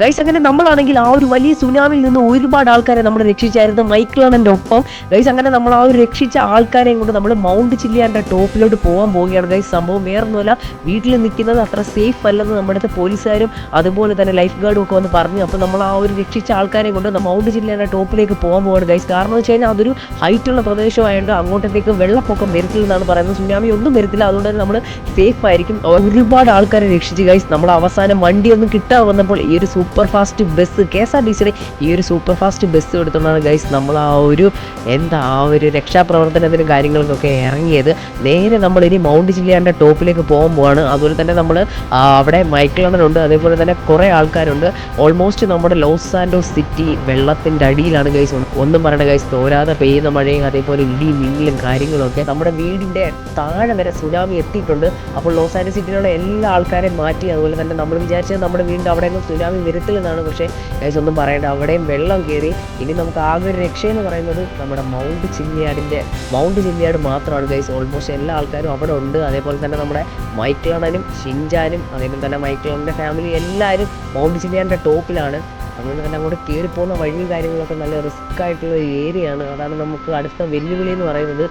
Guys അങ്ങനെ നമ്മളാണെങ്കിൽ ആ ഒരു വലിയ സുനാമിയിൽ നിന്ന് ഒരുപാട് ആൾക്കാരെ നമ്മൾ രക്ഷിച്ചായിരുന്നു മൈക്കിളണന്റെ ഒപ്പം. ഗൈസ് അങ്ങനെ നമ്മൾ ആ ഒരു രക്ഷിച്ച ആൾക്കാരെയും കൊണ്ട് നമ്മൾ മൗണ്ട് ചില്ലിയാന്റെ ടോപ്പിലോട്ട് പോകാൻ പോവുകയാണ്. ഗൈസ് സംഭവം വേറൊന്നുമല്ല. വീട്ടിൽ നിൽക്കുന്നത് അത്ര സേഫ് അല്ലെന്ന് നമ്മുടെ അടുത്ത് പോലീസുകാരും അതുപോലെ തന്നെ ലൈഫ് ഗാർഡും ഒക്കെ വന്ന് പറഞ്ഞു. അപ്പോൾ നമ്മൾ ആ ഒരു രക്ഷിച്ച ആൾക്കാരെ കൊണ്ട് മൗണ്ട് ചില്ലിയാന്റെ ടോപ്പിലേക്ക് പോകാൻ പോവാണ്. ഗൈസ് കാരണം എന്ന് വെച്ച് കഴിഞ്ഞാൽ അതൊരു ഹൈറ്റുള്ള പ്രദേശമായതുകൊണ്ട് അങ്ങോട്ടത്തേക്ക് വെള്ളപ്പൊക്കം വരത്തില്ലെന്നാണ് പറയുന്നത്. സുനാമി ഒന്നും വരത്തില്ല. അതുകൊണ്ട് തന്നെ നമ്മൾ സേഫ് ആയിരിക്കും. ഒരുപാട് ആൾക്കാരെ രക്ഷിച്ച്. ഗൈസ് നമ്മൾ അവസാനം വണ്ടിയൊന്നും കിട്ടാതെ വന്നപ്പോൾ ഈ ഒരു super fast bus K S R T സിയുടെ ഈ ഒരു സൂപ്പർ ഫാസ്റ്റ് ബസ് എടുത്തുകൊണ്ടാണ് ഗൈസ് നമ്മൾ ആ ഒരു എന്താ ആ ഒരു രക്ഷാപ്രവർത്തനത്തിനും കാര്യങ്ങൾക്കൊക്കെ ഇറങ്ങിയത്. നേരെ നമ്മൾ ഇനി മൗണ്ട് ജില്ലയാന്റെ ടോപ്പിലേക്ക് പോകാൻ പോവാണ് അതുപോലെ തന്നെ നമ്മൾ അവിടെ മൈക്കിളണ്ണനുണ്ട് അതേപോലെ തന്നെ കുറേ ആൾക്കാരുണ്ട്. ഓൾമോസ്റ്റ് നമ്മുടെ ലോസ് ആൻഡോസ് സിറ്റി വെള്ളത്തിന്റെ അടിയിലാണ് ഗൈസ് ഒന്നും പറയണ ഗൈസ് തോരാതെ പെയ്യുന്ന മഴയും അതേപോലെ ഇടിയും മിന്നലും കാര്യങ്ങളൊക്കെ നമ്മുടെ വീടിന്റെ താഴെ വരെ സുനാമി എത്തിയിട്ടുണ്ട്. അപ്പോൾ ലോസ് ആൻഡോസ് സിറ്റിയിലുള്ള എല്ലാ ആൾക്കാരെയും മാറ്റി. അതുപോലെ തന്നെ നമ്മൾ വിചാരിച്ചത് നമ്മുടെ വീടിന്റെ അവിടെ സുനാമി വരത്തില്ലെന്നാണ് പക്ഷേ ഗൈസ് ഒന്നും പറയേണ്ട. അവിടെയും വെള്ളം കയറി ഇനി നമുക്ക് ആകെ ഒരു രക്ഷയെന്ന് പറയുന്നത് നമ്മുടെ മൗണ്ട് ചിന്നിയാടിന്റെ മൗണ്ട് ചിന്നിയാട് മാത്രമാണ് ഗൈസ് ഓൾമോസ്റ്റ് എല്ലാ ആൾക്കാരും അവിടെ ഉണ്ട്. അതേപോലെ തന്നെ നമ്മുടെ മൈക്കിളണനും ഷിൻജാനും അതേപോലെ തന്നെ മൈക്കിളണന്റെ ഫാമിലി എല്ലാവരും മൗണ്ട് ചിന്നിയാടിന്റെ ടോപ്പിലാണ്. അതുകൊണ്ട് തന്നെ അങ്ങോട്ട് കയറി പോകുന്ന വഴിയും കാര്യങ്ങളൊക്കെ നല്ല റിസ്ക് ആയിട്ടുള്ള ഏരിയയാണ് അതാണ് നമുക്ക് അടുത്ത വെല്ലുവിളി എന്ന് പറയുന്നത്.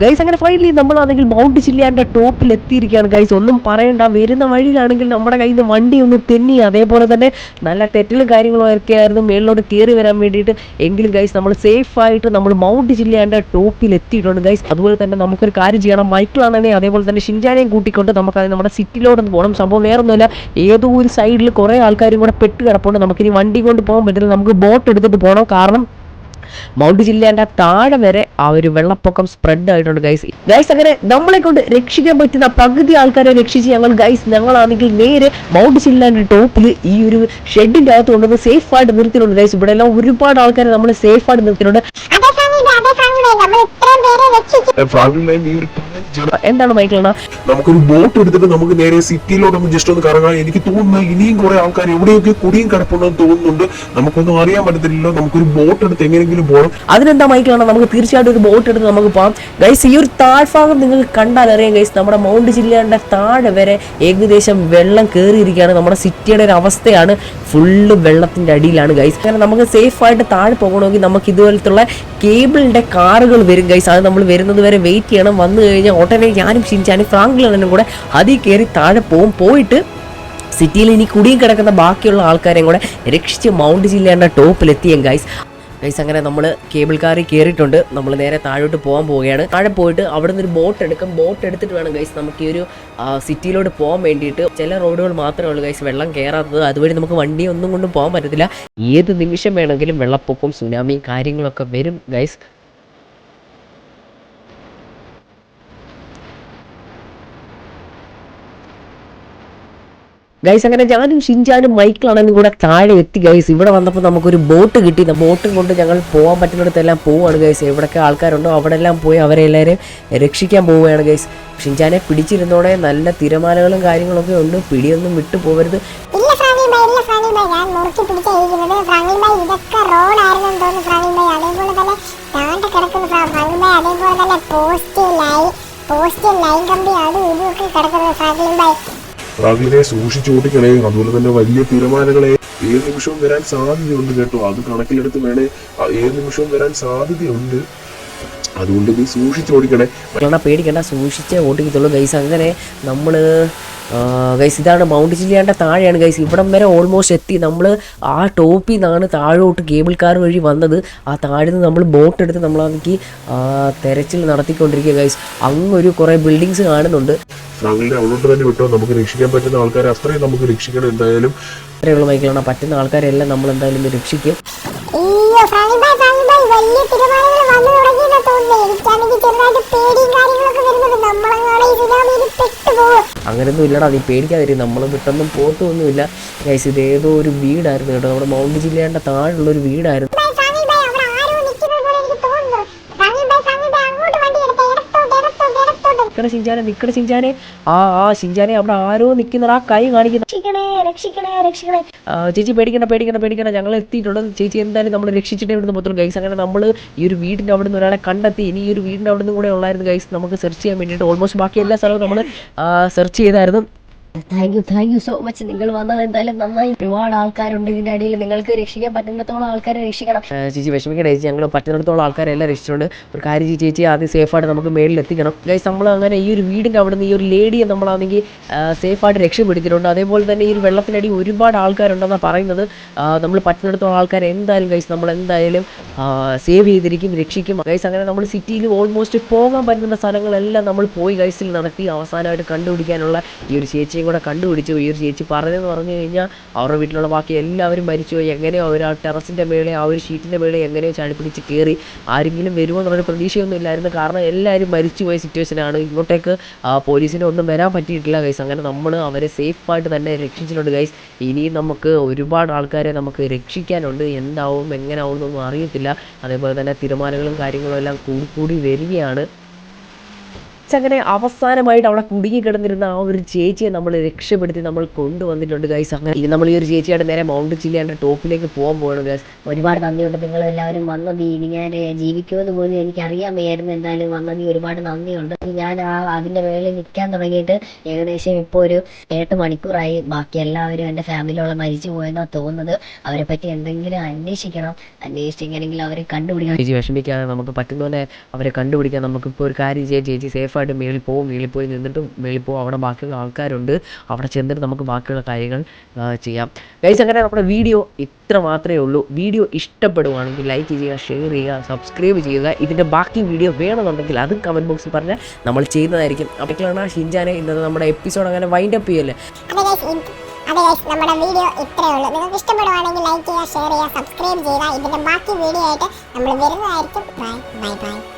ഗൈസ് അങ്ങനെ ഫൈനലി നമ്മളാണെങ്കിൽ മൗണ്ട് ചില്ലിയാന്റെ ടോപ്പിൽ എത്തിയിരിക്കുകയാണ്. ഗൈസ് ഒന്നും പറയണ്ട. വരുന്ന വഴിയിലാണെങ്കിൽ നമ്മുടെ കയ്യിൽ നിന്ന് വണ്ടി ഒന്ന് തെന്നി അതേപോലെ തന്നെ നല്ല തെറ്റിലും കാര്യങ്ങളും ഒക്കെ ആയിരുന്നു മേളിലോട്ട് കയറി വരാൻ വേണ്ടിയിട്ട്. എങ്കിലും ഗൈസ് നമ്മൾ സേഫ് ആയിട്ട് നമ്മൾ മൗണ്ട് ചില്ലിയാന്റെ ടോപ്പിൽ എത്തിയിട്ടുണ്ട്. ഗൈസ് അതുപോലെ തന്നെ നമുക്കൊരു കാര്യം ചെയ്യണം. മൈക്കിളാണെന്നെ അതേപോലെ തന്നെ ഷിൻജാനെയും കൂട്ടിക്കൊണ്ട് നമുക്ക് നമ്മുടെ സിറ്റിയിലോട്ടൊന്ന് പോകണം. സംഭവം വേറൊന്നുമില്ല. ഏതോ ഒരു സൈഡിൽ കുറേ ആൾക്കാരും കൂടെ പെട്ട് കിടപ്പുണ്ട്. നമുക്കിനി വണ്ടി കൊണ്ട് പോകാൻ പറ്റില്ല. നമുക്ക് ബോട്ട് എടുത്തിട്ട് പോകണം. കാരണം മൗണ്ട് ജില്ലേന്റെ താഴെ വരെ ആ ഒരു വെള്ളപ്പൊക്കം സ്പ്രെഡ് ആയിട്ടുണ്ട് ഗൈസ് ഗൈസ് അങ്ങനെ നമ്മളെ കൊണ്ട് രക്ഷിക്കാൻ പറ്റുന്ന പകുതി ആൾക്കാരെ രക്ഷിച്ച് ഞങ്ങൾ ഗൈസ് ഞങ്ങളാണെങ്കിൽ നേരെ മൗണ്ട് ജില്ലേന്റെ ടോപ്പിൽ ഈ ഒരു ഷെഡിന്റെ അകത്ത് കൊണ്ടുവന്ന് സേഫ് ആയിട്ട് നിർത്തിയിട്ടുണ്ട് ഗൈസ് ഇവിടെ എല്ലാം ഒരുപാട് ആൾക്കാരെ നമ്മൾ സേഫ് ആയിട്ട് നിർത്തിയിട്ടുണ്ട്. എന്താണ് മൈക്കിളണ നമുക്കൊരു ബോട്ട് എടുത്തിട്ട് നമുക്ക് നേരെ സിറ്റിയിലോട്ട് ജസ്റ്റ് ഒന്ന് കറങ്ങാം എനിക്ക് തോന്നുന്നു ഇനിയും കുറെ ആൾക്കാർ എവിടെയൊക്കെ കുടിയും കിടപ്പുണ്ടെന്ന് തോന്നുന്നുണ്ട്. നമുക്കൊന്നും അറിയാൻ പറ്റത്തില്ലല്ലോ. നമുക്കൊരു ബോട്ട് എടുത്ത് എങ്ങനെയെങ്കിലും പോകണം അതിനെന്താ മൈക്കിളാണ് നമുക്ക് തീർച്ചയായിട്ടും ഒരു ബോട്ട് എടുത്ത് നമുക്ക് പോകാം ഗൈസ് ഈ ഒരു താഴ്ഭാഗം നിങ്ങൾക്ക് കണ്ടാൽ അറിയാം ഗൈസ് നമ്മുടെ മൗണ്ട് ജില്ലയുടെ താഴെ വരെ ഏകദേശം വെള്ളം കയറിയിരിക്കുകയാണ് നമ്മുടെ സിറ്റിയുടെ ഒരു അവസ്ഥയാണ് ഫുള്ള് വെള്ളത്തിന്റെ അടിയിലാണ് ഗൈസ് അങ്ങനെ നമുക്ക് സേഫ് ആയിട്ട് താഴെ പോകണമെങ്കിൽ നമുക്ക് ഇതുപോലത്തുള്ള കേബിളിന്റെ കാറുകൾ വരും ഗൈസ് അത് നമ്മൾ വരുന്നത് വരെ വെയിറ്റ് ചെയ്യണം. വന്നു കഴിഞ്ഞാൽ ഉടനെ ഞാനും ഷിൻചാനും ഫ്രാങ്ക്ലിനും കൂടെ അതിൽ കയറി താഴെ പോകും പോയിട്ട് സിറ്റിയിൽ ഇനി കുടിയും കിടക്കുന്ന ബാക്കിയുള്ള ആൾക്കാരെയും കൂടെ രക്ഷിച്ച് മൗണ്ട് ജില്ലയുടെ ടോപ്പിലെത്തിയും ഗൈസ് ഗൈസ് അങ്ങനെ നമ്മൾ കേബിൾ കാറിൽ കയറിയിട്ടുണ്ട്. നമ്മൾ നേരെ താഴോട്ട് പോകാൻ പോവുകയാണ്. താഴെ പോയിട്ട് അവിടെ നിന്ന് ഒരു ബോട്ട് എടുക്കും. ബോട്ട് എടുത്തിട്ട് വേണം ഗൈസ് നമുക്ക് ഈ ഒരു സിറ്റിയിലോട്ട് പോകാൻ വേണ്ടിയിട്ട്. ചില റോഡുകൾ മാത്രമേ ഉള്ളൂ ഗൈസ് വെള്ളം കയറാത്തത് അതുവഴി നമുക്ക് വണ്ടി ഒന്നും കൊണ്ടും പോകാൻ പറ്റത്തില്ല. ഏത് നിമിഷം വേണമെങ്കിലും വെള്ളപ്പൊക്കം സുനാമിയും കാര്യങ്ങളൊക്കെ വരും ഗൈസ് ഗൈസ് അങ്ങനെ ഞാനും ഷിൻജാനും മൈക്കിളാണെന്നും കൂടെ താഴെ എത്തി ഗൈസ് ഇവിടെ വന്നപ്പോൾ നമുക്കൊരു ബോട്ട് കിട്ടി. ബോട്ടും കൊണ്ട് ഞങ്ങൾ പോകാൻ പറ്റുന്നിടത്തെല്ലാം പോവുകയാണ് ഗൈസ് എവിടെയൊക്കെ ആൾക്കാരുണ്ടോ അവിടെ എല്ലാം പോയി അവരെ എല്ലാവരെയും രക്ഷിക്കാൻ പോവുകയാണ് ഗൈസ് ഷിൻജാനെ പിടിച്ചിരുന്നോടെ നല്ല തിരമാലകളും കാര്യങ്ങളൊക്കെ ഉണ്ട്. പിടിയൊന്നും വിട്ടു പോകരുത് പോസ്റ്റ് ലൈൻ കമ്പി അതും ഇതും കിടക്കുന്നത് ഫ്രാങ്ക്ലിൻ ബൈ ഫ്രാങ്ക്ലിനെ സൂക്ഷിച്ചു ഓടിക്കണേ അതുപോലെ തന്നെ വലിയ തീരുമാനങ്ങളെ ഏത് നിമിഷവും വരാൻ സാധ്യതയുണ്ട് കേട്ടോ. അത് കണക്കിലെടുത്ത് വേണേ ഏത് നിമിഷവും വരാൻ സാധ്യതയുണ്ട്. അതുകൊണ്ട് നീ സൂക്ഷിച്ച് ഓടിക്കണേ. മറ്റുള്ള പേടിക്കണ്ട സൂക്ഷിച്ചേ ഓടിക്കത്തുള്ളൂ ഗൈസ് അങ്ങനെ നമ്മൾ ഗൈസ് ഇതാണ് മൗണ്ട് ജില്ലയുടെ താഴെയാണ് ഗൈസ് ഇവിടം വരെ ഓൾമോസ്റ്റ് എത്തി. നമ്മൾ ആ ടോപ്പിൽ നിന്നാണ് താഴോട്ട് കേബിൾ കാർ വഴി വന്നത്. ആ താഴെ നിന്ന് നമ്മൾ ബോട്ട് എടുത്ത് നമ്മളാണെങ്കിൽ തെരച്ചിൽ നടത്തിക്കൊണ്ടിരിക്കുക ഗൈസ് അങ്ങൊരു കുറേ ബിൽഡിങ്സ് കാണുന്നുണ്ട്. ഫ്രാങ്ക്ലിനെ അവളോട്ട് തന്നെ വിട്ടോ നമുക്ക് രക്ഷിക്കാൻ പറ്റുന്ന ആൾക്കാരെ അത്രയും നമുക്ക് രക്ഷിക്കണം എന്തായാലും. അത്രയുള്ള മൈക്കിലാണ് പറ്റുന്ന ആൾക്കാരെല്ലാം നമ്മൾ എന്തായാലും രക്ഷിക്കും. വലിയ തിരമാലകൾ വന്നു തുടങ്ങിയെന്ന് തോന്നുന്നു. എനിക്കാണെങ്കിൽ ചെറുതായിട്ട് പേടിയും കാര്യങ്ങളൊക്കെ വരുന്നുണ്ട്. നമ്മളങ്ങനെ ഈ സുനാമിയിൽ പെട്ടുപോകും അങ്ങനെയൊന്നും ഇല്ലടാ നീ പേടിക്കാതിരി നമ്മൾ വിട്ടൊന്നും പോത്തൊന്നുമില്ല ഗൈസ് ഇത് ഏതോ ഒരു വീടായിരുന്നു കേട്ടോ. നമ്മുടെ മൗണ്ട് ജില്ലയുടെ താഴെയുള്ള ഒരു വീടായിരുന്നു ബൈ ഫ്രാങ്ക്ലിൻ ബൈ അവിടെ ആരോ നിൽക്കുന്നത് പോലെ എനിക്ക് തോന്നുന്നു ഫ്രാങ്ക്ലിൻ ബൈ ഫ്രാങ്ക്ലിൻ ബൈ അങ്ങോട്ട് വണ്ടി എടുത്തേ ഇടത്തോട്ട് ഇടത്തോട്ട് ഇടത്തോട്ട് സിഞ്ചാനെ നിക്കണ സിഞ്ചാനെ. ആ ആ സിഞ്ചാനെ അവിടെ ആരോ നിൽക്കുന്നടാ കൈ കാണിക്കുന്നു. ആ, ചേച്ചി പേടിക്കണ്ട പേടിക്കണ്ട പേടിക്കണ്ട. ഞങ്ങൾ എത്തിയിട്ടുണ്ട്. ചേച്ചി എന്തായാലും നമ്മൾ രക്ഷിച്ചിട്ടേ ഇവിടുന്ന് മൊത്തം ഗൈസ് അങ്ങനെ നമ്മൾ ഈ ഒരു വീടിന്റെ അവിടെ നിന്ന് ഒരാളെ കണ്ടെത്തി. ഇനി ഈ ഒരു വീടിന്റെ അവിടെ നിന്ന് കൂടെ ഉള്ളായിരുന്നു ഗൈസ് നമുക്ക് സെർച്ച് ചെയ്യാൻ വേണ്ടിയിട്ട് ഓൾമോസ്റ്റ് ബാക്കി എല്ലാ സ്ഥലവും നമ്മൾ സെർച്ച് ചെയ്തായിരുന്നു. Thank you thank you so much നിങ്ങൾ വന്നത് എന്തായാലും നന്നായി. ഒരുപാട് ആൾക്കാരുണ്ട് ഇതിന്റെ അടിയിൽ. നിങ്ങൾക്ക് രക്ഷിക്കാൻ പറ്റുന്നിടത്തോളം ആൾക്കാരെ രക്ഷിക്കണം. ചേച്ചി വിഷമിക്കണ്ട ചേച്ചി. ഞങ്ങൾ പറ്റുന്നിടത്തോളം ആൾക്കാരെല്ലാം രക്ഷിച്ചിട്ടുണ്ട്. ഒരു കാര്യം ചേച്ചി ചേച്ചി ആദ്യം സേഫായിട്ട് നമുക്ക് മേളിൽ എത്തിക്കണം. ഗൈസ് നമ്മൾ അങ്ങനെ ഈ ഒരു വീടിന്റെ അവിടെ നിന്ന് ഈ ഒരു ലേഡിയെ നമ്മളാണെങ്കിൽ സേഫായിട്ട് രക്ഷപ്പെടുത്തിയിട്ടുണ്ട്. അതേപോലെ തന്നെ ഈ ഒരു വെള്ളത്തിനടി ഒരുപാട് ആൾക്കാരുണ്ടെന്നാണ് പറയുന്നത്. നമ്മൾ പറ്റുന്നിടത്തോളം ആൾക്കാരെ എന്തായാലും ഗൈസ് നമ്മൾ എന്തായാലും സേവ് ചെയ്തിരിക്കും രക്ഷിക്കും. ഗൈസ് അങ്ങനെ നമ്മൾ സിറ്റിയിൽ ഓൾമോസ്റ്റ് പോകാൻ പറ്റുന്ന സ്ഥലങ്ങളെല്ലാം നമ്മൾ പോയി ഗൈസിൽ നടത്തി അവസാനമായിട്ട് കണ്ടുപിടിക്കാനുള്ള ഈ ഒരു ചേച്ചിയും കൂടെ കണ്ടുപിടിച്ച് ഈ ഒരു ചേച്ചി പറഞ്ഞതെന്ന് പറഞ്ഞു കഴിഞ്ഞാൽ അവരുടെ വീട്ടിലുള്ള ബാക്കി എല്ലാവരും മരിച്ചുപോയി എങ്ങനെയോ അവർ ആ ടെറസിന്റെ മേളെ ആ ഒരു ഷീറ്റിന്റെ മേളെ എങ്ങനെയോ ചാടിപ്പിടിച്ച് കയറി ആരെങ്കിലും വരുമോ എന്നുള്ളൊരു പ്രതീക്ഷയൊന്നും ഇല്ലായിരുന്നു. കാരണം എല്ലാവരും മരിച്ചുപോയ സിറ്റുവേഷനാണ് ഇങ്ങോട്ടേക്ക് പോലീസിന് ഒന്നും വരാൻ പറ്റിയിട്ടില്ല ഗൈസ് അങ്ങനെ നമ്മൾ അവരെ സേഫായിട്ട് തന്നെ രക്ഷിച്ചിട്ടുണ്ട് ഗൈസ് ഇനിയും നമുക്ക് ഒരുപാട് ആൾക്കാരെ നമുക്ക് രക്ഷിക്കാനുണ്ട്. എന്താവും എങ്ങനെയാവും എന്നൊന്നും അറിയത്തില്ല. അതേപോലെ തന്നെ തീരുമാനങ്ങളും കാര്യങ്ങളും എല്ലാം കൂടി കൂടി വരികയാണ്. അങ്ങനെ അവസാനമായിട്ട് അവിടെ കുടുങ്ങി കിടന്നിരുന്ന ആ ഒരു ചേച്ചിയെ നമ്മൾ രക്ഷപ്പെടുത്തി നമ്മൾ കൊണ്ടുവന്നിട്ടുണ്ട് ഗൈസ് അങ്ങനെ ഇനി നമ്മൾ ഈ ഒരു ചേച്ചിയുടെ നേരെ മൗണ്ട് ചില്ലിയുടെ ടോപ്പിലേക്ക് പോകാൻ പോകണം ഗൈസ് ഒരുപാട് നന്ദിയുണ്ട്. നിങ്ങൾ എല്ലാവരും വന്നത് ഇനി ഞാൻ ജീവിക്കുമെന്ന് പോലും എനിക്ക് അറിയാൻ വയ്യായിരുന്നു എന്തായാലും വന്നത് ഒരുപാട് നന്ദിയുണ്ട്. ഞാൻ ആ അതിന്റെ മേളിൽ നിൽക്കാൻ തുടങ്ങിയിട്ട് ഏകദേശം ഇപ്പോൾ ഒരു എട്ട് മണിക്കൂറായി. ബാക്കി എല്ലാവരും എന്റെ ഫാമിലിയോളം മരിച്ചു പോയെന്നാണ് തോന്നുന്നത്. അവരെ പറ്റി എന്തെങ്കിലും അന്വേഷിക്കണം. അന്വേഷിച്ചെങ്കിൽ അവരെ കണ്ടുപിടിക്കണം. ചേച്ചി വിഷമിക്കാതെ നമുക്ക് പറ്റുന്ന പോലെ അവരെ കണ്ടുപിടിക്കാൻ നമുക്കിപ്പോൾ ഒരു കാര്യം ചെയ്യാം. ചേച്ചി സേഫായിട്ട് മേളിൽ പോകും മേളിൽ പോയി നിന്നിട്ട് മേളിൽ പോകും അവിടെ ബാക്കിയുള്ള ആൾക്കാരുണ്ട്. അവിടെ ചെന്നിട്ട് നമുക്ക് ബാക്കിയുള്ള കാര്യങ്ങൾ ചെയ്യാം. ഗൈസ് അങ്ങനെ നമ്മുടെ വീഡിയോ ഇത്ര മാത്രമേ ഉള്ളൂ. വീഡിയോ ഇഷ്ടപ്പെടുവാണെങ്കിൽ ലൈക്ക് ചെയ്യുക ഷെയർ ചെയ്യുക സബ്സ്ക്രൈബ് ചെയ്യുക. ഇതിന്റെ ബാക്കി വീഡിയോ വേണമെന്നുണ്ടെങ്കിൽ അതും കമന്റ് ബോക്സിൽ പറഞ്ഞാൽ നമ്മൾ ചെയ്യുന്നതായിരിക്കും. അപ്പോഴാണ് ഷിൻജാനെ ഇന്നത്തെ നമ്മുടെ എപ്പിസോഡ് അങ്ങനെ വൈൻഡ് അപ്പ് ചെയ്യല്ലേ അതെ ഗൈസ് നമ്മുടെ വീഡിയോ ഇത്രയേ ഉള്ളൂ. നിങ്ങൾക്ക് ഇഷ്ടപ്പെടുവാണെങ്കിൽ ലൈക്ക് ചെയ്യുക ഷെയർ ചെയ്യുക സബ്സ്ക്രൈബ് ചെയ്യുക. ഇതിന്റെ ബാക്കി വീഡിയോ ആയിട്ട് നമ്മൾ വരുന്നതായിരിക്കും. Bye bye bye